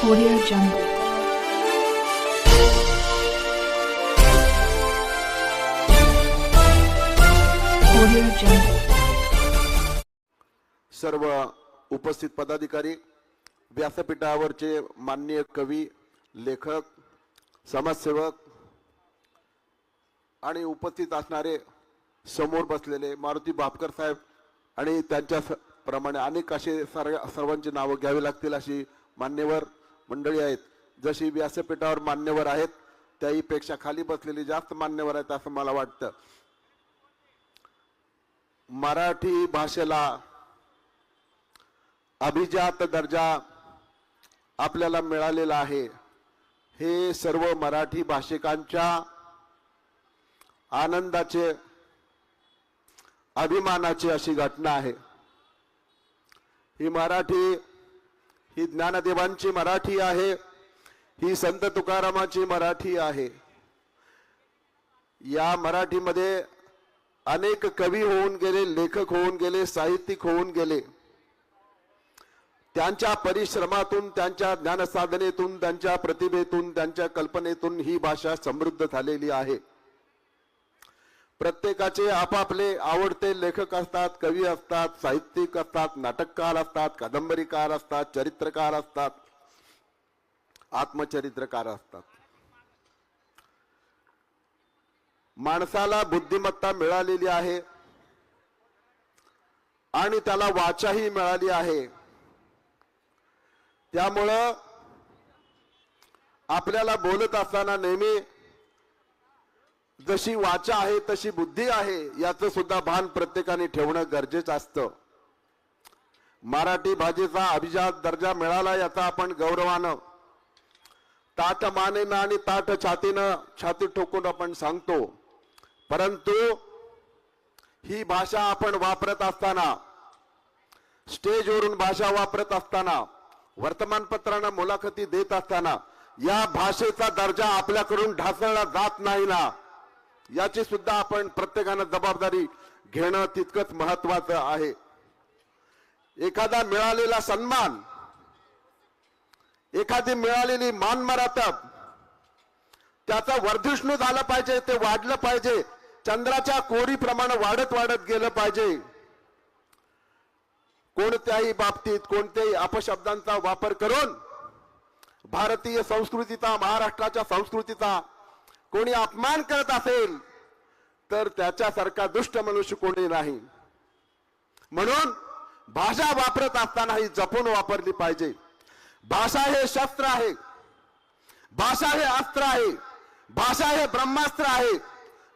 Audio Jungle. Audio Jungle. सर्व उपस्थित पदाधिकारी व्यासपीठावरचे माननीय कवी लेखक समाजसेवक आणि उपस्थित असणारे समोर बसलेले मारुती बापकर साहेब आणि त्यांच्या स- प्रमाणे अनेक असे सर्व सर्वांची नावं घ्यावी लागतील अशी मान्यवर मंडळी आहेत जशी व्यासपीठावर मान्यवर आहेत त्याहीपेक्षा खाली बसलेली जास्त मान्यवर आहेत असं मला वाटतं. मराठी भाषेला अभिजात दर्जा आपल्याला मिळालेला आहे. हे सर्व मराठी भाषिकांच्या आनंदाचे अभिमानाची अशी घटना आहे. ही मराठी ही ज्ञानदेवांची मराठी आहे ही संत तुकारामाची मराठी आहे. या मराठीमध्ये अनेक कवी होऊन गेले लेखक होऊन गेले साहित्यिक होऊन गेले. त्यांच्या परिश्रमातून त्यांच्या ज्ञानसाधनेतून त्यांच्या प्रतिभेतून त्यांच्या कल्पनेतून ही भाषा समृद्ध झालेली आहे. प्रत्येकाचे आपापले आवडते लेखक असतात कवी असतात साहित्यिक असतात नाटककार असतात कादंबरीकार असतात चरित्रकार असतात आत्मचरित्रकार असतात. माणसाला बुद्धिमत्ता मिळालेली आहे आणि त्याला वाचाही मिळाली आहे. त्यामुळं आपल्याला बोलत असताना नेहमी जशी वाचा आहे तशी बुद्धी आहे याचं सुद्धा भान प्रत्येकाने ठेवणं गरजेचं असतं. मराठी भाषेचा अभिजात दर्जा मिळाला याचा आपण गौरवानं ताट मानेनं आणि ताट छातीनं छाती ठोकून आपण सांगतो. परंतु ही भाषा आपण वापरत असताना स्टेजवरून भाषा वापरत असताना वर्तमानपत्रांना मुलाखती देत असताना या भाषेचा दर्जा आपल्याकडून ढासळला जात नाही ना. याची सुद्धा आपण प्रत्येकानं जबाबदारी घेणं तितकंच महत्वाचं आहे. एखादा मिळालेला सन्मान एखादी मिळालेली मान मरातब त्याचा वर्धिष्णू झालं पाहिजे ते वाढलं पाहिजे चंद्राच्या कोरीप्रमाणे वाढत वाढत गेलं पाहिजे. कोणत्याही बाबतीत कोणत्याही अपशब्दांचा वापर करून भारतीय संस्कृतीचा महाराष्ट्राच्या संस्कृतीचा कोणी अपमान करत असेल तर त्याच्यासारखा दुष्ट मनुष्य कोणी नाही. म्हणून भाषा वापरत असताना ही जपून वापरली पाहिजे. भाषा हे शस्त्र आहे. भाषा हे अस्त्र आहे. भाषा हे ब्रह्मास्त्र आहे.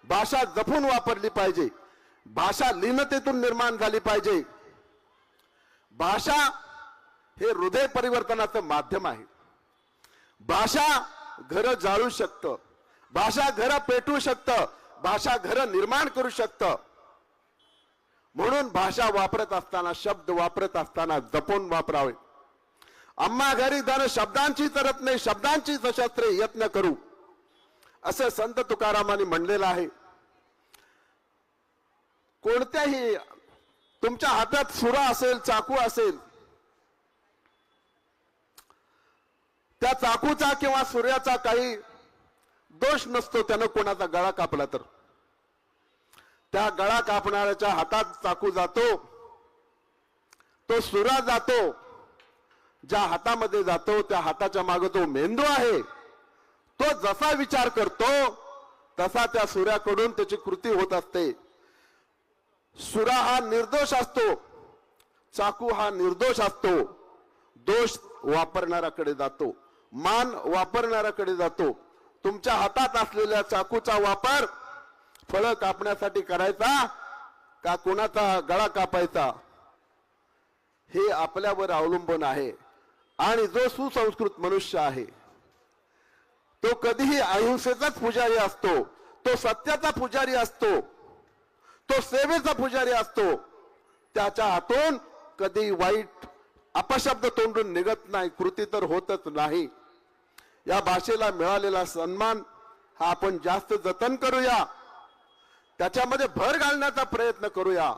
भाषा जपून वापरली पाहिजे. भाषा लीनतेतून निर्माण झाली पाहिजे. भाषा हे हृदय परिवर्तनाचं माध्यम आहे. भाषा घर जाळू शकतं. भाषा घर पेटू शकतं भाषा घर निर्माण करू शकतं. म्हणून भाषा वापरत असताना शब्द वापरत असताना जपून वापरावे. आम्हा घरी धन शब्दांची तरत नाही शब्दांची सशस्त्रे यत्न करू. असं संत तुकारामांनी म्हणलेलं आहे. कोणत्याही तुमच्या हातात सुरा असेल चाकू असेल त्या चाकूचा किंवा सूर्याचा काही दोष नसतो त्यानं कोणाचा गळा कापला तर. त्या गळा कापणाऱ्याच्या हातात चाकू जातो तो सुरा जातो ज्या हातामध्ये जातो त्या हाताच्या मागे तो मेंदू आहे. तो जसा विचार करतो तसा त्या सुऱ्याकडून त्याची कृती होत असते. सुरा हा निर्दोष असतो चाकू हा निर्दोष असतो. दोष वापरणाऱ्याकडे जातो मान वापरणाऱ्याकडे जातो. तुमच्या हातात असलेल्या चाकूचा वापर फळ कापण्यासाठी करायचा का कोणाचा गळा कापायचा? हे आपल्यावर अवलंबून आहे. आणि जो सुसंस्कृत मनुष्य आहे तो कधीही अहिंसेचाच पुजारी असतो. तो सत्याचा पुजारी असतो. तो सेवेचा पुजारी असतो. त्याच्या हातून कधी वाईट अपशब्द तोंडून निघत नाही. कृती तर होतच नाही. या भाषेला मिळालेला सन्मान हा आपण जास्त जतन करूया. त्याच्यामध्ये भर घालण्याचा प्रयत्न करूया.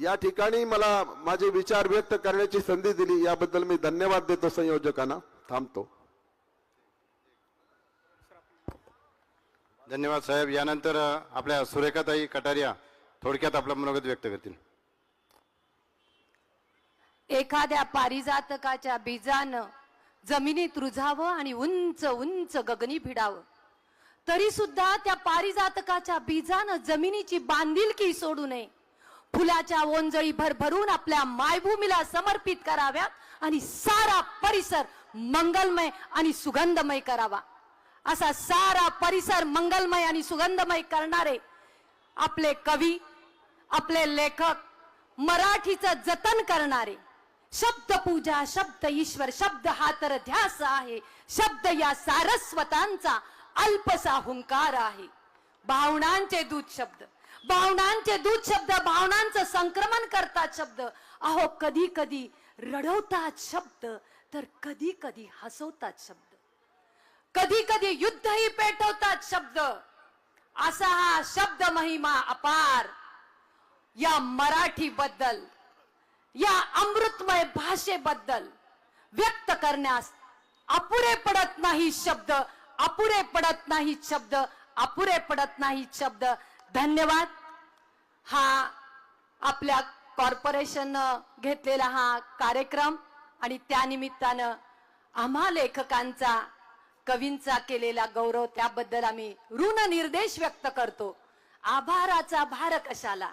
या ठिकाणी मला माझे विचार व्यक्त करण्याची संधी दिली याबद्दल मी धन्यवाद देतो संयोजकांना. थांबतो. धन्यवाद साहेब. यानंतर आपल्या सुरेखाताई कटारिया थोडक्यात आपलं मनोगत व्यक्त करतील. एखाद्या पारिजातकाच्या बीजानं जमिनीत रुजावं आणि उंच उंच गगनी भिडावं. तरी सुद्धा त्या पारिजातकाच्या बीजानं जमिनीची बांधिलकी सोडू नये. फुलाच्या ओंजळी भरभरून आपल्या मायभूमीला समर्पित कराव्यात आणि सारा परिसर मंगलमय आणि सुगंधमय करावा. असा सारा परिसर मंगलमय आणि सुगंधमय करणारे आपले कवी आपले लेखक मराठीचं जतन करणारे शब्द पूजा शब्द ईश्वर शब्द हा तर ध्यास आहे. शब्द या सारस्वतांचा अल्पसा हुंकार आहे. भावनांचे दूध शब्द. भावनांचे दूध शब्द भावनांचं संक्रमण करतात शब्द. अहो कधी कधी रडवतात शब्द तर कधी कधी हसवतात शब्द. कधी कधी युद्धही पेटवतात शब्द. असा हा शब्द महिमा अपार. या मराठी बद्दल या अमृतमय भाषेबद्दल व्यक्त करण्यास अपुरे पडत नाही शब्द अपुरे पडत नाही शब्द अपुरे पडत नाही शब्द. धन्यवाद. हा आपल्या कॉर्पोरेशन घेतलेला हा कार्यक्रम आणि त्यानिमित्तानं आम्हा लेखकांचा कवींचा केलेला गौरव त्याबद्दल आम्ही ऋण निर्देश व्यक्त करतो. आभाराचा भार कशाला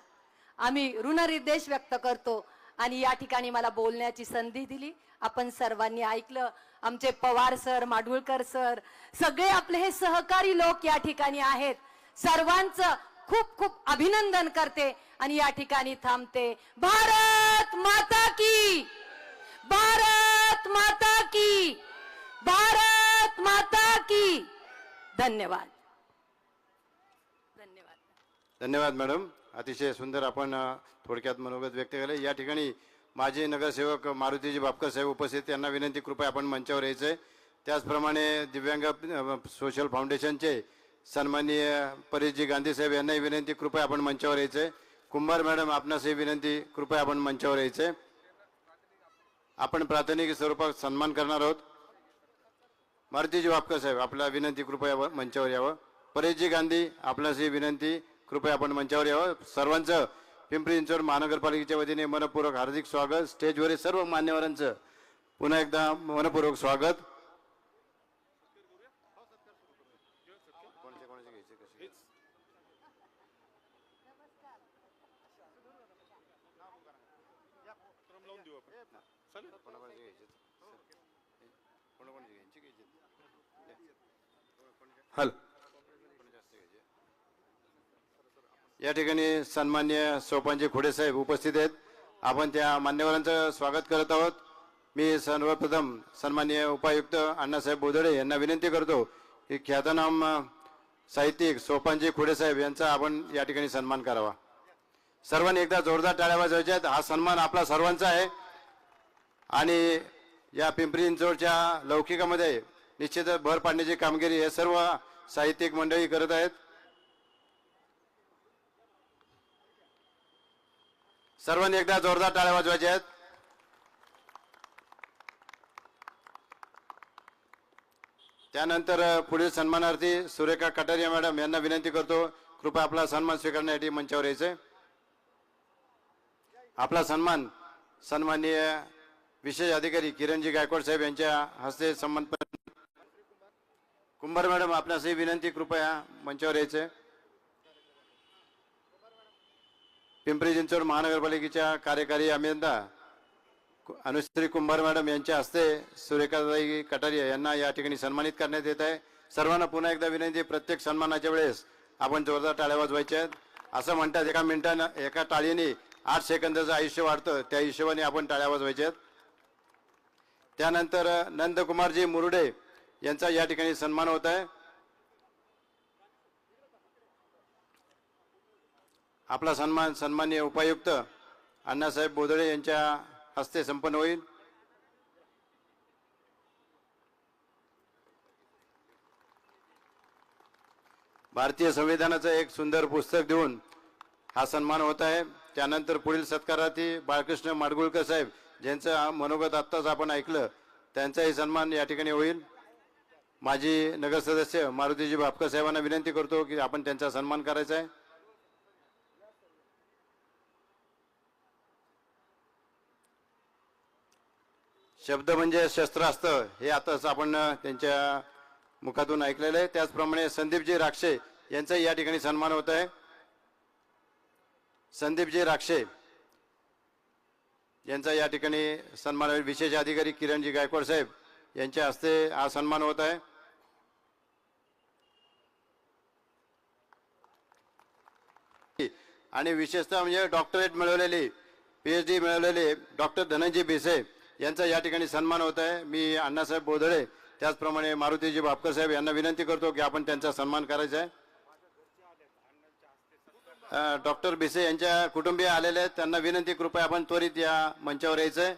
आम्ही ऋण निर्देश व्यक्त करतो. आणि या ठिकाणी मला बोलण्याची संधी दिली. आपण सर्वांनी ऐकलं. आमचे पवार सर माडगुळकर सर सगळे आपले हे सहकारी लोक या ठिकाणी आहेत. सर्वांचं खूप खूप अभिनंदन करते आणि या ठिकाणी थांबते. भारत माता की! भारत माता की! भारत माता की! धन्यवाद. धन्यवाद. धन्यवाद मॅडम. अतिशय सुंदर आपण थोडक्यात मनोगत व्यक्त केले. या ठिकाणी माजी नगरसेवक मारुतीजी बापकर साहेब उपस्थित. त्यांना विनंती कृपया आपण मंचावर यायचंय. त्याचप्रमाणे दिव्यांग सोशल फाउंडेशनचे सन्माननीय परेशजी गांधी साहेब यांनाही विनंती कृपया आपण मंचावर यायचंय. कुंभार मॅडम आपणासही विनंती कृपया आपण मंचावर यायचंय. आपण प्राथमिक स्वरूपात सन्मान करणार आहोत. मारुतीजी बापकर साहेब आपला विनंती कृपया मंचावर यावं. परेशजी गांधी आपल्यास विनंती. कृपया आपण मंचावर यावं. सर्वांचं पिंपरी चिंचवड महानगरपालिकेच्या वतीने मनपूर्वक हार्दिक स्वागत. स्टेजवरील सर्व मान्यवरांचं पुन्हा एकदा मनपूर्वक स्वागत. हल. या ठिकाणी सन्मान्य सोपानजी खुडेसाहेब उपस्थित आहेत. आपण त्या मान्यवरांचं स्वागत करत आहोत. मी सर्वप्रथम सन्मान्य उपायुक्त अण्णासाहेब बोधडे यांना विनंती करतो की ख्यातनाम साहित्यिक सोपानजी खुडेसाहेब यांचा आपण या ठिकाणी सन्मान करावा. सर्वांनी एकदा जोरदार टाळ्या वाजवायच्या हा सन्मान आपला सर्वांचा आहे. आणि या पिंपरी चिंचवडच्या लौकिकामध्ये निश्चितच भर पाडण्याची कामगिरी हे सर्व साहित्यिक मंडळी करत आहेत. सर्वांनी एकदा जोरदार टाळ्या वाजवायच्या आहेत. त्यानंतर पुढील सन्मानार्थी सुरेखा कटारिया मॅडम यांना विनंती करतो कृपया आपला सन्मान स्वीकारण्यासाठी मंचावर यायचं. आपला सन्मान सन्माननीय विशेष अधिकारी किरणजी गायकवाड साहेब यांच्या हस्ते सन्मान कुंभार मॅडम आपल्यासही विनंती कृपया मंचावर यायचं. पिंपरी चिंचवड महानगरपालिकेच्या कार्यकारी अभियंता अनुश्री कुंभार मॅडम यांच्या हस्ते सुरेखाताई कटारिया यांना या ठिकाणी सन्मानित करण्यात येत आहे. सर्वांना पुन्हा एकदा विनंती प्रत्येक सन्मानाच्या वेळेस आपण जोरदार टाळ्या वाजवायच्या आहेत. असं म्हणतात एका मिनिटानं एका टाळीने आठ सेकंदाचं आयुष्य वाढतं त्या हिशोबाने आपण टाळ्या वाजवायच्या आहेत. त्यानंतर नंदकुमारजी मुरुडे यांचा या ठिकाणी सन्मान होत आहे. आपला सन्मान सन्मान्य उपायुक्त अण्णासाहेब बोदळे यांच्या हस्ते संपन्न होईल. भारतीय संविधानाचं एक सुंदर पुस्तक देऊन हा सन्मान होत आहे. त्यानंतर पुढील सत्कारार्थी बाळकृष्ण माडगुळकर साहेब ज्यांचं मनोगत आत्ताच आपण ऐकलं त्यांचाही सन्मान या ठिकाणी होईल. माजी नगर सदस्य मारुतीजी भापकर साहेबांना विनंती करतो की आपण त्यांचा सन्मान करायचा आहे. शब्द म्हणजे शस्त्रास्त्र हे आताच आपण त्यांच्या मुखातून ऐकलेलं आहे. त्याचप्रमाणे संदीपजी राक्षे यांचा या ठिकाणी सन्मान होत आहे. संदीपजी राक्षे यांचा या ठिकाणी सन्मान विशेष अधिकारी किरणजी गायकवाड साहेब यांच्या हस्ते हा सन्मान होत आहे. आणि विशेषतः म्हणजे डॉक्टरेट मिळवलेली पीएच डी मिळवलेले डॉक्टर धनंजय भिसे यांचा या ठिकाणी सन्मान होत आहे. मी अण्णासाहेब बोधळे त्याचप्रमाणे मारुतीजी भापकर साहेब यांना विनंती करतो की आपण त्यांचा सन्मान करायचा आहे. डॉक्टर भिसे यांच्या कुटुंबीय आलेले आहेत. त्यांना विनंती कृपया आपण त्वरित या मंचावर यायचं आहे.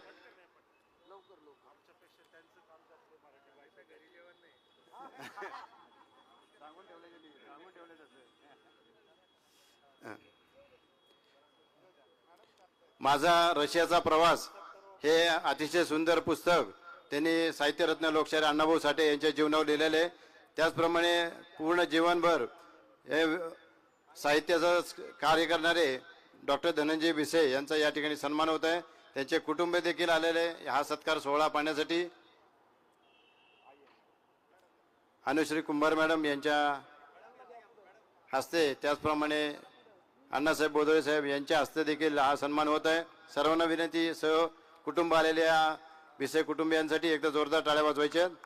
माझा रशियाचा प्रवास हे अतिशय सुंदर पुस्तक त्यांनी साहित्यरत्न लोकशाहीर अण्णाभाऊ साठे यांच्या जीवनावर लिहिलेले आहे. त्याचप्रमाणे पूर्ण जीवनभर हे साहित्याचं कार्य करणारे डॉक्टर धनंजय भिसे यांचा या ठिकाणी सन्मान होत आहे. त्यांचे कुटुंब देखील आलेले हा सत्कार सोहळा पाहण्यासाठी अनुश्री कुंभार मॅडम यांच्या हस्ते त्याचप्रमाणे अण्णासाहेब बोधळे साहेब यांच्या हस्ते देखील हा सन्मान होत आहे. सर्वांना विनंती सह कुटुंब आलेल्या विषय कुटुंबियांसाठी एकदा जोरदार टाळ्या वाजवायच्या. आहेत.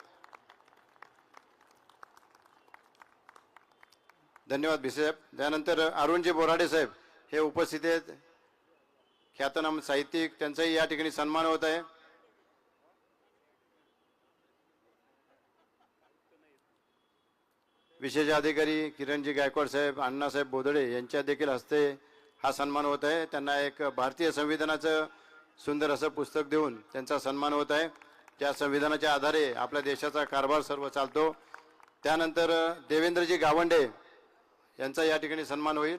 धन्यवाद भिसे त्यानंतर अरुणजी बोराडे साहेब हे उपस्थित आहेत. ख्यातनाम साहित्यिक त्यांचाही या ठिकाणी सन्मान होत आहे. विशेष अधिकारी किरणजी गायकवाड साहेब अण्णासाहेब बोदडे यांच्या देखील हस्ते हा सन्मान होत आहे. त्यांना एक भारतीय संविधानाचं सुंदर असं पुस्तक देऊन त्यांचा सन्मान होत आहे. त्या संविधानाच्या आधारे आपल्या देशाचा कारभार सर्व चालतो. त्यानंतर देवेंद्रजी गावंडे यांचा या ठिकाणी सन्मान होईल.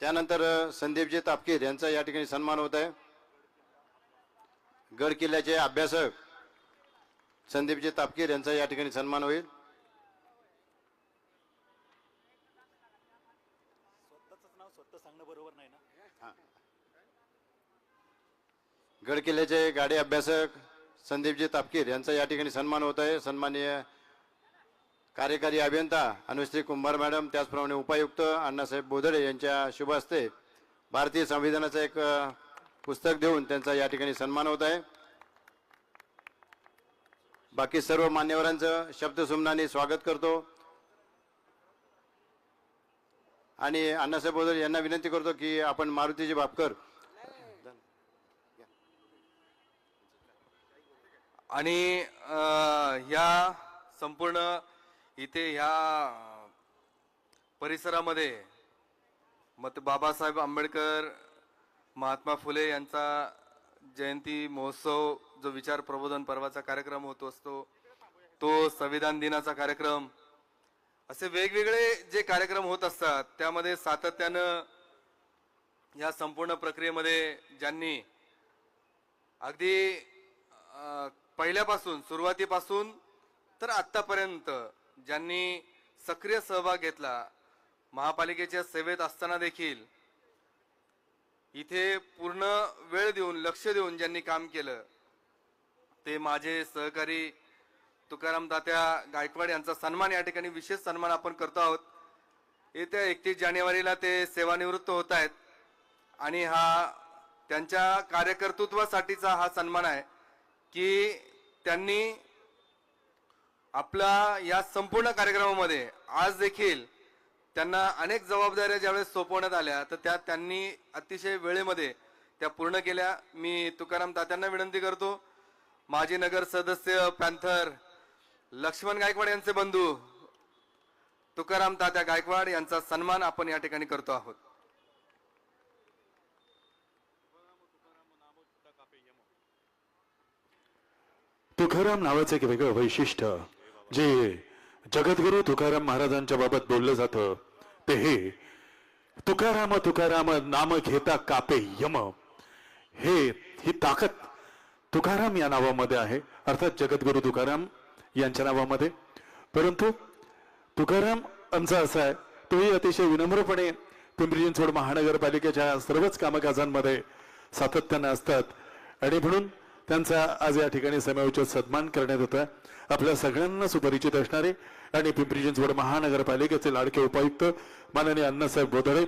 त्यानंतर संदीपजी तापकीर यांचा या ठिकाणी सन्मान होत आहे. गड किल्ल्याचे अभ्यासक संदीपजी तापकीर यांचा या ठिकाणी सन्मान होईल. गड किल्ल्याचे गाडी अभ्यासक संदीपजी तापकीर यांचा या ठिकाणी सन्मान होत आहे. सन्माननीय कार्यकारी अभियंता अनुश्री कुंभार मॅडम त्याचप्रमाणे उपायुक्त अण्णासाहेब बोधडे यांच्या शुभ हस्ते भारतीय संविधानाचं एक पुस्तक देऊन त्यांचा या ठिकाणी सन्मान होत आहे. बाकी सर्व मान्यवरांचं शब्दसुमनाने स्वागत करतो. आणि अण्णासाहेब बोधडे यांना विनंती करतो की आपण मारुतीजी बापकर आणि ह्या संपूर्ण इथे ह्या परिसरामध्ये मत बाबासाहेब आंबेडकर महात्मा फुले यांचा जयंती महोत्सव जो विचार प्रबोधन पर्वाचा कार्यक्रम होत असतो तो संविधान दिनाचा कार्यक्रम असे वेगवेगळे जे कार्यक्रम होत असतात त्यामध्ये सातत्यानं या संपूर्ण प्रक्रियेमध्ये ज्यांनी अगदी पहिल्यापासून सुरुवातीपासून तर आत्तापर्यंत ज्यांनी सक्रिय सहभाग घेतला महापालिकेच्या सेवेत असताना देखील इथे पूर्ण वेळ देऊन लक्ष देऊन ज्यांनी काम केलं ते माझे सहकारी तुकाराम तात्या गायकवाड यांचा सन्मान या ठिकाणी विशेष सन्मान आपण करतो आहोत. येत्या एकतीस जानेवारीला ते सेवानिवृत्त होत आहेत आणि हा त्यांच्या कार्यकर्तृत्वासाठीचा हा सन्मान आहे की त्यांनी आपला या संपूर्ण कार्यक्रमामध्ये आज देखील त्यांना अनेक जबाबदाऱ्या ज्यावेळेस सोपवण्यात आल्या तर त्या त्यांनी अतिशय वेळेमध्ये त्या पूर्ण केल्या. मी तुकाराम तात्यांना विनंती करतो माजी नगर सदस्य पॅन्थर लक्ष्मण गायकवाड यांचे बंधू तुकाराम तात्या गायकवाड यांचा सन्मान आपण या ठिकाणी करतो आहोत. तुकाराम नावाचं एक वेगळं वैशिष्ट्य जे जगद्गुरु तुकाराम महाराजांच्या बाबत बोललं जातं. ते हे तुकाराम तुकाराम नाम घेता कापे यम. हे ही ताकद तुकाराम या नावामध्ये आहे. अर्थात जगद्गुरु तुकाराम यांच्या नावामध्ये. परंतु तुकाराम आमचा असा आहे. तोही अतिशय विनम्रपणे पिंपरी चिंचवड महानगरपालिकेच्या सर्वच कामकाजांमध्ये सातत्यानं असतात. आणि म्हणून त्यांचा आज या ठिकाणी समयोचित सन्मान करण्यात होता. आपल्या सगळ्यांना सुपरिचित असणारे आणि पिंपरी चिंचवड महानगरपालिकेचे लाडके उपायुक्त माननीय अण्णासाहेब बोधळे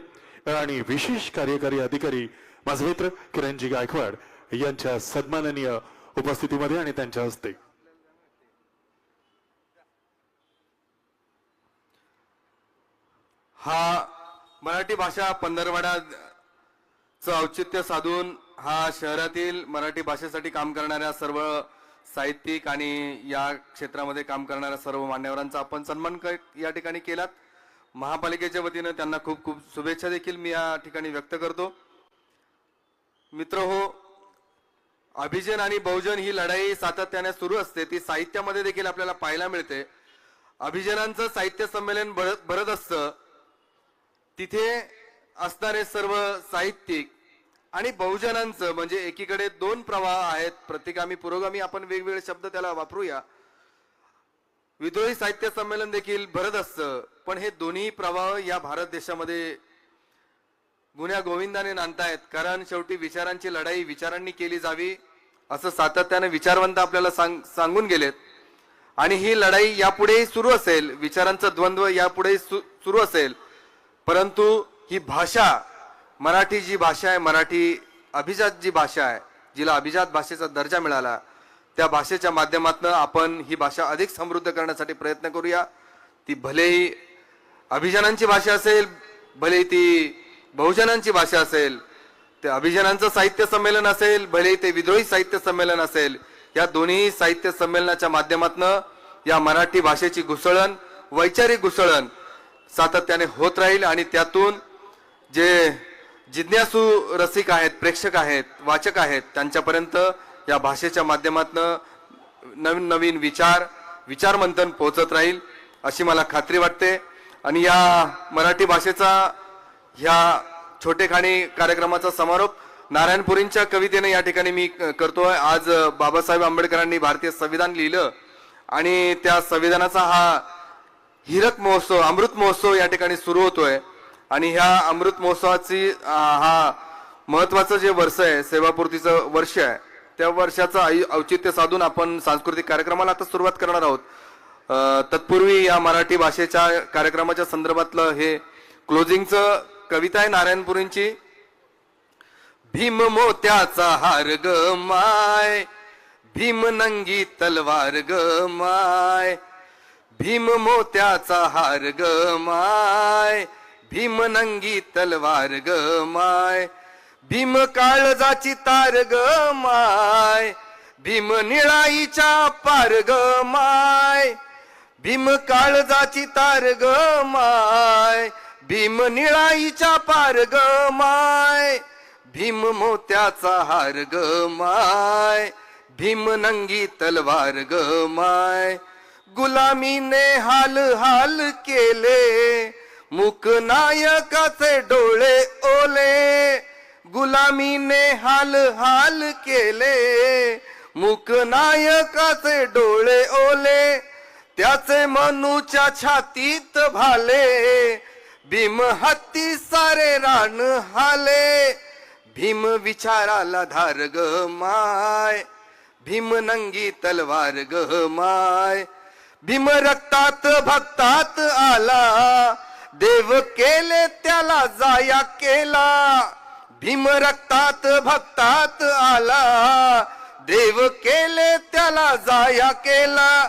आणि विशेष कार्यकारी अधिकारी माझे मित्र किरणजी गायकवाड यांच्या सन्माननीय उपस्थितीमध्ये आणि त्यांच्या हस्ते. हा मराठी भाषा पंधरवड्याचं औचित्य साधून हा शहरातील मराठी भाषेसाठी काम करणाऱ्या सर्व साहित्यिक आणि या क्षेत्रामध्ये काम करणाऱ्या सर्व मान्यवरांचा आपण सन्मान या ठिकाणी केलात. महापालिकेच्या वतीनं त्यांना खूप खूप शुभेच्छा देखील मी या ठिकाणी व्यक्त करतो. मित्र हो अभिजन आणि बहुजन ही लढाई सातत्याने सुरू असते. ती साहित्यामध्ये देखील आपल्याला पाहायला मिळते. अभिजनांचं साहित्य संमेलन भरत भरत असतं. तिथे असणारे सर्व साहित्यिक आणि बहुजनांचं म्हणजे एकीकडे दोन प्रवाह आहेत प्रतिगामी पुरोगामी आपण वेगवेगळे शब्द त्याला वापरूया. विद्रोही साहित्य संमेलन देखील भरत असतं पण हे दोन्ही प्रवाह या भारत देशामध्ये गुन्ह्या गोविंदाने नांदतायत कारण शेवटी विचारांची लढाई विचारांनी केली जावी असं सातत्याने विचारवंत आपल्याला सांग सांगून गेलेत. आणि ही लढाई यापुढेही सुरू असेल विचारांचं द्वंद्व यापुढेही सु- सुरू असेल परंतु ही भाषा मराठी जी भाषा आहे मराठी अभिजात जी भाषा आहे जिला अभिजात भाषेचा दर्जा मिळाला त्या भाषेच्या माध्यमातून आपण ही भाषा अधिक समृद्ध करण्यासाठी प्रयत्न करूया. ती भलेही अभिजनांची भाषा असेल भले ती बहुजनांची भाषा असेल ते अभिजनांचं साहित्य संमेलन असेल भले ते विद्रोही साहित्य संमेलन असेल या दोन्ही साहित्य संमेलनाच्या माध्यमातून या मराठी भाषेची घुसळण वैचारिक घुसळण सातत्याने होत राहील आणि त्यातून जे जिज्ञासू रसिक आहेत प्रेक्षक आहेत वाचक आहेत त्यांच्यापर्यंत या भाषेच्या माध्यमातून नवीन नवीन विचार विचारमंथन पोहोचत राहील अशी मला खात्री वाटते. आणि या मराठी भाषेचा ह्या छोटेखाणी कार्यक्रमाचा समारोप नारायणपुरींच्या कवितेने या ठिकाणी मी करतो करतोय. आज बाबासाहेब आंबेडकरांनी भारतीय संविधान लिहिलं. आणि त्या संविधानाचा हा हिरक महोत्सव अमृत महोत्सव या ठिकाणी सुरू होतोय. आणि ह्या अमृत महोत्सवाची हा महत्वाचं जे वर्ष आहे सेवापूर्तीचं वर्ष आहे त्या वर्षाचं औ- औचित्य साधून आपण सांस्कृतिक कार्यक्रमाला आता सुरुवात करणार आहोत. तत्पूर्वी या मराठी भाषेच्या कार्यक्रमाच्या संदर्भातलं हे क्लोजिंगचं कविता आहे नारायणपुरींची भीम मोत्याचा हार ग माय भीम नंगी तलवार ग माय भीम मोत्याचा हार ग माय भीम नंगी तलवार ग माय भीम काळजाची तार ग माय भीम निळाईच्या पार ग माय भीम काळजाची तार ग माय भीम निळाईच्या पार ग माय भीम मोत्याचा हार ग माय भीम नंगी तलवार ग माय गुलामीने हाल हाल केले मुक नायकाचे डोळे ओले गुलामीने हाल हाल केले. मुक नायकाचे डोळे ओले त्याचे मनूच्या छातीत भाले. भीम हत्ती सारे रान हाले भीम विचाराला धार ग माय. भीम नंगी तलवार ग माय. भीम रक्तात भक्तात आला देव केले त्याला जाया केला. भीम रक्तात भक्तात आला. देव केले त्याला जाया केला.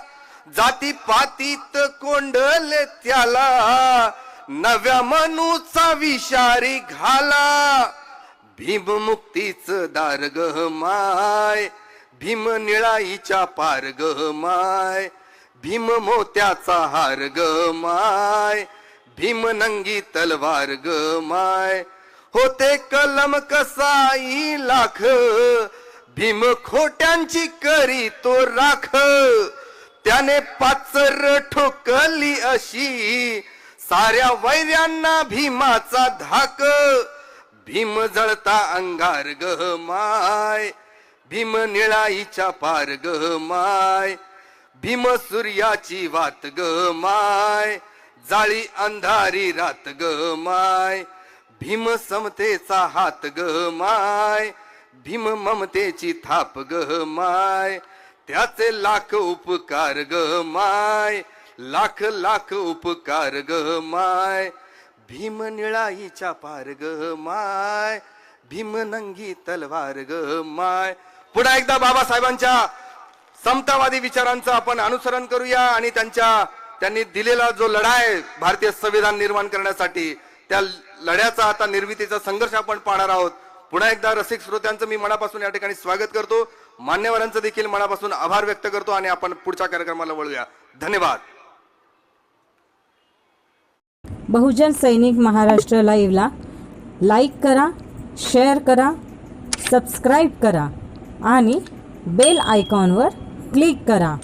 जाती पातीत कोंडले त्याला. नव्या मनूचा विषारी घाला. भीम मुक्तीच दार ग माय. भीम निळाईच्या पार ग माय. भीम मोत्याचा हार ग माय. भीम नंगी तलवार ग माय. होते कलम कसाई लाख. भीम खोट्यांची करी तो राख. त्याने पाचर ठोकली अशी. साऱ्या वैर्यांना भीमाचा धाक. भीम जळता अंगार ग माय. भीम निळाईच्या पार ग माय. भीम सूर्याची वात ग माय. जाळी अंधारी रात ग माय. भीम समतेचा हात ग माय. भीम ममतेची थाप ग माय. त्याचे लाख उपकार ग माय. लाख लाख उपकार ग माय. भीम निळाईच्या पार ग माय. भीम नंगी तलवार ग माय. पुन्हा एकदा बाबासाहेबांच्या समतावादी विचारांचं आपण अनुसरण करूया आणि त्यांच्या त्यांनी दिलेला जो लढा आहे भारतीय संविधान निर्माण करण्यासाठी त्या लढ्याचा आता निर्मितीचा संघर्ष आपण पाहणार आहोत. पुन्हा एकदा रसिक श्रोत्यांचं मी मनापासून या ठिकाणी स्वागत करतो. मान्यवरांचं देखील मनापासून आभार व्यक्त करतो आणि आपण पुढच्या कार्यक्रमाला वळूया. धन्यवाद. बहुजन सैनिक महाराष्ट्र लाईव्हला लाईक करा शेअर करा सबस्क्राईब करा आणि बेल आयकॉनवर क्लिक करा.